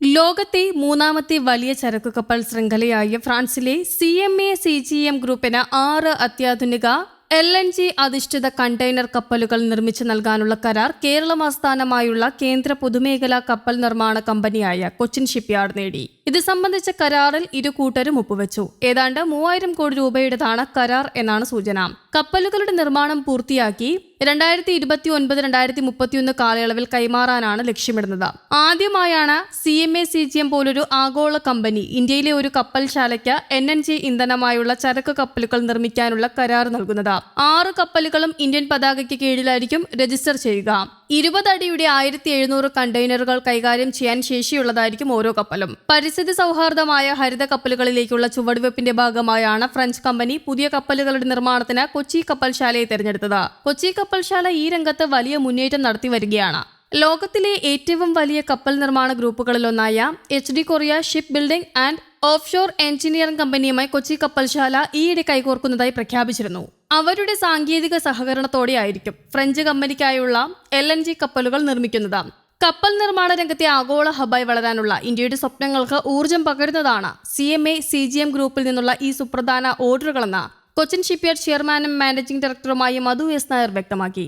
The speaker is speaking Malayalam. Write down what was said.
ലോകത്തെ മൂന്നാമത്തെ വലിയ ചരക്കു കപ്പൽ ശൃംഖലയായ ഫ്രാൻസിലെ C M A C G M ഗ്രൂപ്പിന് ആറ് അത്യാധുനിക എൽ എൻ ജി അധിഷ്ഠിത കണ്ടെയ്നർ കപ്പലുകൾ നിർമ്മിച്ചു നൽകാനുള്ള കരാർ കേരളം ആസ്ഥാനമായുള്ള കേന്ദ്ര പൊതുമേഖലാ കപ്പൽ നിർമ്മാണ കമ്പനിയായ കൊച്ചിൻ ഷിപ്പ്യാർഡ് നേടി. ഇത് സംബന്ധിച്ച കരാറിൽ ഇരു കൂട്ടരും ഒപ്പുവെച്ചു. ഏതാണ്ട് മൂവായിരം കോടി രൂപയുടേതാണ് കരാർ എന്നാണ് സൂചന. കപ്പലുകളുടെ നിർമ്മാണം പൂർത്തിയാക്കി രണ്ടായിരത്തി ഇരുപത്തി ഒൻപത് രണ്ടായിരത്തി മുപ്പത്തിയൊന്ന് കാലയളവിൽ കൈമാറാനാണ് ലക്ഷ്യമിടുന്നത്. ആദ്യമായാണ് C M A C G M പോലൊരു ആഗോള കമ്പനി ഇന്ത്യയിലെ ഒരു കപ്പൽശാലയ്ക്ക് എൻ എൻ ജി ഇന്ധനമായുള്ള ചരക്ക് കപ്പലുകൾ നിർമ്മിക്കാനുള്ള കരാർ നൽകുന്നത്. ആറ് കപ്പലുകളും ഇന്ത്യൻ പതാകയ്ക്ക് കീഴിലായിരിക്കും രജിസ്റ്റർ ചെയ്യുക. ഇരുപത് അടിയുടെ ആയിരത്തി എഴുന്നൂറ് കണ്ടെയ്നറുകൾ കൈകാര്യം ചെയ്യാൻ ശേഷിയുള്ളതായിരിക്കും ഓരോ കപ്പലും. പരിസ്ഥിതി സൗഹാർദ്ദമായ ഹരിത കപ്പലുകളിലേക്കുള്ള ചുവടുവെപ്പിന്റെ ഭാഗമായാണ് ഫ്രഞ്ച് കമ്പനി പുതിയ കപ്പലുകളുടെ നിർമ്മാണത്തിന് കൊച്ചി കപ്പൽശാലയെ തിരഞ്ഞെടുത്തത്. കൊച്ചി കപ്പൽശാല ഈ രംഗത്ത് വലിയ മുന്നേറ്റം നടത്തി വരികയാണ്. ലോകത്തിലെ ഏറ്റവും വലിയ കപ്പൽ നിർമ്മാണ ഗ്രൂപ്പുകളിലൊന്നായ H D Korea ship building and offshore engineering കമ്പനിയുമായി കൊച്ചി കപ്പൽശാല ഈയിടെ കൈകോർക്കുന്നതായി പ്രഖ്യാപിച്ചിരുന്നു. അവരുടെ സാങ്കേതിക സഹകരണത്തോടെയായിരിക്കും ഫ്രഞ്ച് കമ്പനിക്കായുള്ള എൽ എൻ ജി കപ്പലുകൾ നിർമ്മിക്കുന്നത്. കപ്പൽ നിർമ്മാണ രംഗത്തെ ആഗോള ഹബായി വളരാനുള്ള ഇന്ത്യയുടെ സ്വപ്നങ്ങൾക്ക് ഊർജം പകരുന്നതാണ് C M A C G M ഗ്രൂപ്പിൽ നിന്നുള്ള ഈ സുപ്രധാന ഓർഡറുകളെന്ന് കൊച്ചിൻ ഷിപ്പ്യാർഡ് ചെയർമാനും മാനേജിംഗ് ഡയറക്ടറുമായ മധു എസ് നായർ വ്യക്തമാക്കി.